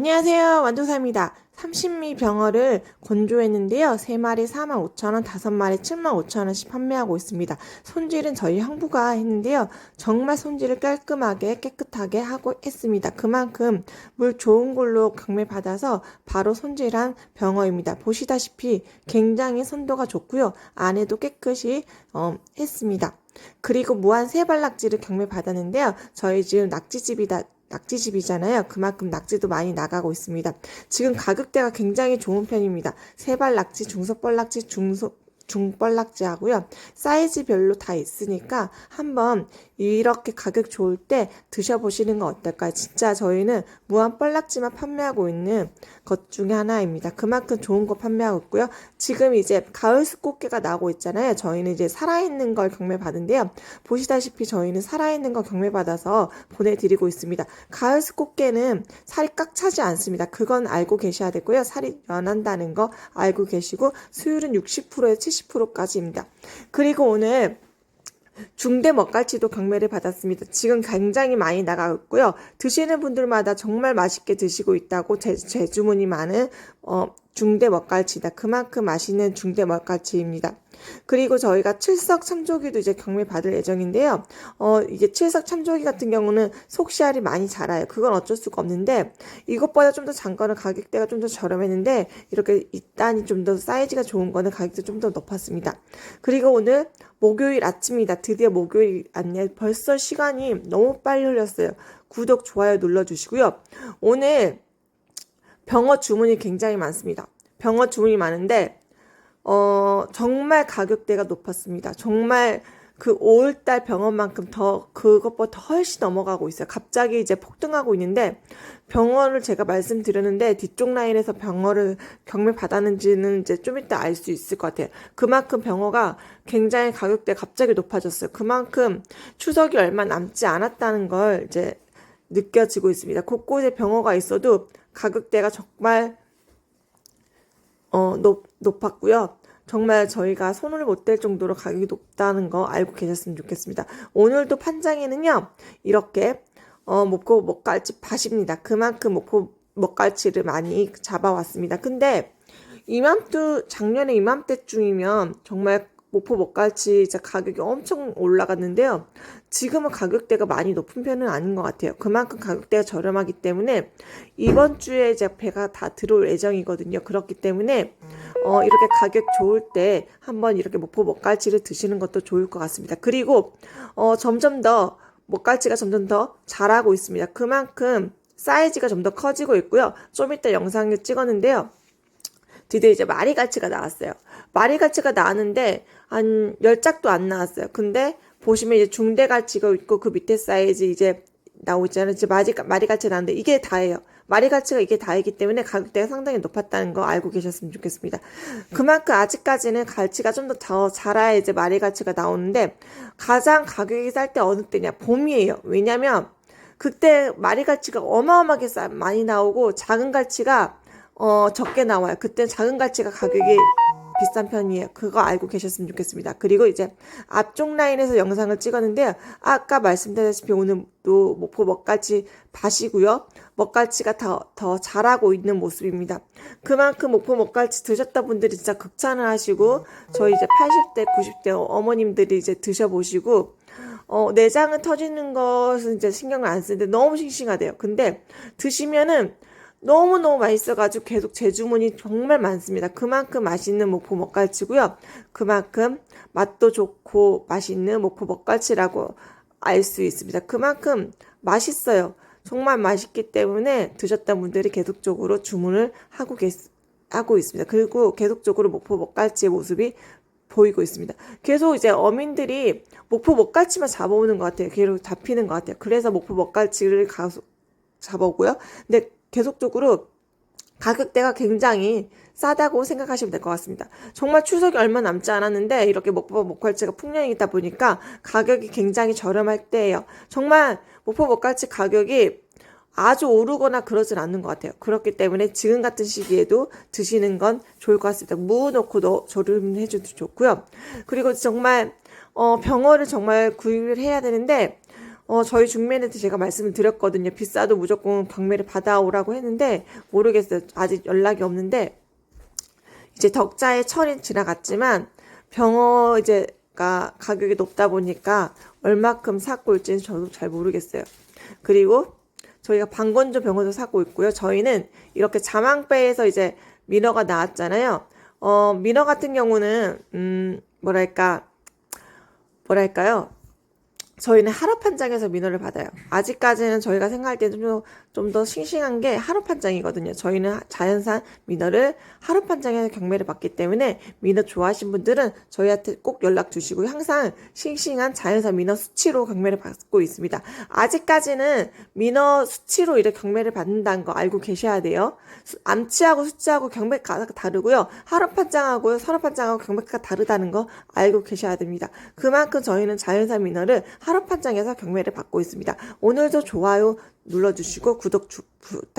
안녕하세요. 완도사입니다. 30미 병어를 건조했는데요. 3마리 45,000원, 5마리 75,000원씩 판매하고 있습니다. 손질은 저희 형부가 했는데요. 정말 손질을 깔끔하게 깨끗하게 하고 했습니다. 그만큼 물 좋은 걸로 경매 받아서 바로 손질한 병어입니다. 보시다시피 굉장히 선도가 좋고요. 안에도 깨끗이 어, 했습니다. 그리고 무한 세 발낙지를 경매 받았는데요. 저희 지금 낙지집이다 낙지집이잖아요. 그만큼 낙지도 많이 나가고 있습니다. 지금 가격대가 굉장히 좋은 편입니다. 세발 낙지, 중소뻘 낙지, 중소 중뻘 낙지 하고요. 사이즈별로 다 있으니까 한번 이렇게 가격 좋을 때 드셔보시는 거 어떨까요? 진짜 저희는 무한 뻘낙지만 판매하고 있는 것 중에 하나입니다. 그만큼 좋은 거 판매하고 있고요. 지금 이제 가을 숲꽃게가 나오고 있잖아요. 저희는 이제 살아있는 걸 경매 받은데요. 보시다시피 저희는 살아있는 거 경매 받아서 보내드리고 있습니다. 가을 숲꽃게는 살이 꽉 차지 않습니다. 그건 알고 계셔야 되고요. 살이 연한다는 거 알고 계시고 수율은 60%에 70%까지입니다. 그리고 오늘 중대 먹갈치도 경매를 받았습니다. 지금 굉장히 많이 나가고 있고요. 드시는 분들마다 정말 맛있게 드시고 있다고 제, 제 주문이 많은 어, 중대 먹갈치다. 그만큼 맛있는 중대 먹갈치입니다. 그리고 저희가 칠석 참조기도 이제 경매 받을 예정인데요. 어, 이게 칠석 참조기 같은 경우는 속시알이 많이 자라요. 그건 어쩔 수가 없는데 이것보다 좀더장 거는 가격대가 좀 더 저렴했는데 이렇게 이단이 좀 더 사이즈가 좋은 거는 가격대 좀 더 높았습니다. 그리고 오늘 목요일 아침이다. 드디어 목요일 안녕. 벌써 시간이 너무 빨리 흘렸어요. 구독, 좋아요 눌러주시고요. 오늘 병어 주문이 굉장히 많습니다. 병어 주문이 많은데 어, 정말 가격대가 높았습니다. 정말 그 5월달 병원만큼 더 그것보다 더 훨씬 넘어가고 있어요. 갑자기 이제 폭등하고 있는데 병원을 제가 말씀드렸는데 뒤쪽 라인에서 병어를 경매 받았는지는 이제 좀 이따 알 수 있을 것 같아요. 그만큼 병어가 굉장히 가격대 가 갑자기 높아졌어요. 그만큼 추석이 얼마 남지 않았다는 걸 이제 느껴지고 있습니다. 곳곳에 병어가 있어도 가격대가 정말 어, 높, 높았고요. 정말 저희가 손을 못 댈 정도로 가격이 높다는 거 알고 계셨으면 좋겠습니다. 오늘도 판장에는요, 이렇게, 어, 목포 먹갈치 밭입니다. 그만큼 목포 먹갈치를 많이 잡아왔습니다. 근데, 이맘때, 작년에 이맘때쯤이면 정말 목포 먹갈치 진짜 가격이 엄청 올라갔는데요. 지금은 가격대가 많이 높은 편은 아닌 것 같아요. 그만큼 가격대가 저렴하기 때문에 이번 주에 이제 배가 다 들어올 예정이거든요. 그렇기 때문에 어, 이렇게 가격 좋을 때 한번 이렇게 목포 먹갈치를 드시는 것도 좋을 것 같습니다. 그리고 어, 점점 더 먹갈치가 점점 더 자라고 있습니다. 그만큼 사이즈가 좀 더 커지고 있고요. 좀 이따 영상을 찍었는데요. 드디어 이제 마리갈치가 나왔어요. 마리갈치가 나왔는데 한 10짝도 안 나왔어요. 근데 보시면 이제 중대갈치가 있고 그 밑에 사이즈 이제 나오잖아요. 이제 마리, 마리갈치 나왔는데 이게 다예요. 마리갈치가 이게 다이기 때문에 가격대가 상당히 높았다는 거 알고 계셨으면 좋겠습니다. 그만큼 아직까지는 갈치가 좀더더 자라야 이제 마리갈치가 나오는데 가장 가격이 쌀 때 어느 때냐? 봄이에요. 왜냐면 그때 마리갈치가 어마어마하게 싸, 많이 나오고 작은 갈치가 어, 적게 나와요. 그때 작은 갈치가 가격이 비싼 편이에요. 그거 알고 계셨으면 좋겠습니다. 그리고 이제 앞쪽 라인에서 영상을 찍었는데요. 아까 말씀드렸다시피 오늘도 목포 먹갈치 밭이고요. 먹갈치가 더, 더 자라고 있는 모습입니다. 그만큼 목포 먹갈치 드셨다 분들이 진짜 극찬을 하시고 저희 이제 80대, 90대 어머님들이 이제 드셔보시고 어, 내장은 터지는 것은 이제 신경을 안 쓰는데 너무 싱싱하대요. 근데 드시면은 너무너무 맛있어가지고 계속 재주문이 정말 많습니다. 그만큼 맛있는 목포 먹갈치고요. 그만큼 맛도 좋고 맛있는 목포 먹갈치라고 알 수 있습니다. 그만큼 맛있어요. 정말 맛있기 때문에 드셨던 분들이 계속적으로 주문을 하고 계습 하고 있습니다. 그리고 계속적으로 목포 먹갈치의 모습이 보이고 있습니다. 계속 이제 어민들이 목포 먹갈치만 잡아오는 것 같아요. 계속 잡히는 것 같아요. 그래서 목포 먹갈치를 가서 잡아오고요. 근데 계속적으로 가격대가 굉장히 싸다고 생각하시면 될 것 같습니다. 정말 추석이 얼마 남지 않았는데 이렇게 목포 목갈치가 풍년이다 보니까 가격이 굉장히 저렴할 때예요. 정말 목포 목갈치 가격이 아주 오르거나 그러진 않는 것 같아요. 그렇기 때문에 지금 같은 시기에도 드시는 건 좋을 것 같습니다. 무 넣고도 조림해줘도 좋고요. 그리고 정말 어, 병어를 정말 구입을 해야 되는데 어, 저희 중매한테 제가 말씀을 드렸거든요. 비싸도 무조건 경매를 받아오라고 했는데, 모르겠어요. 아직 연락이 없는데, 이제 덕자의 철이 지나갔지만, 병어 이제 가 가격이 높다 보니까, 얼마큼 사고 있지는 저도 잘 모르겠어요. 그리고, 저희가 방건조 병어도 사고 있고요. 저희는 이렇게 자망배에서 이제 민어가 나왔잖아요. 어, 민어 같은 경우는, 음, 뭐랄까, 뭐랄까요. 저희는 하루 판장에서 민어를 받아요. 아직까지는 저희가 생각할 때는 좀, 좀더 싱싱한 게 하루 판장이거든요. 저희는 하- 자연산 민어를 하루 판장에서 경매를 받기 때문에 민어 좋아하신 분들은 저희한테 꼭 연락 주시고 항상 싱싱한 자연산 민어 수치로 경매를 받고 있습니다. 아직까지는 민어 수치로 이렇게 경매를 받는다는 거 알고 계셔야 돼요. 수- 암치하고 수치하고 경매가 다르고요. 하루 판장하고 서류판장하고 경매가 다르다는 거 알고 계셔야 됩니다. 그만큼 저희는 자연산 민어를 하루 판장에서 경매를 받고 있습니다. 오늘도 좋아요 눌러주시고 구독 주- 부탁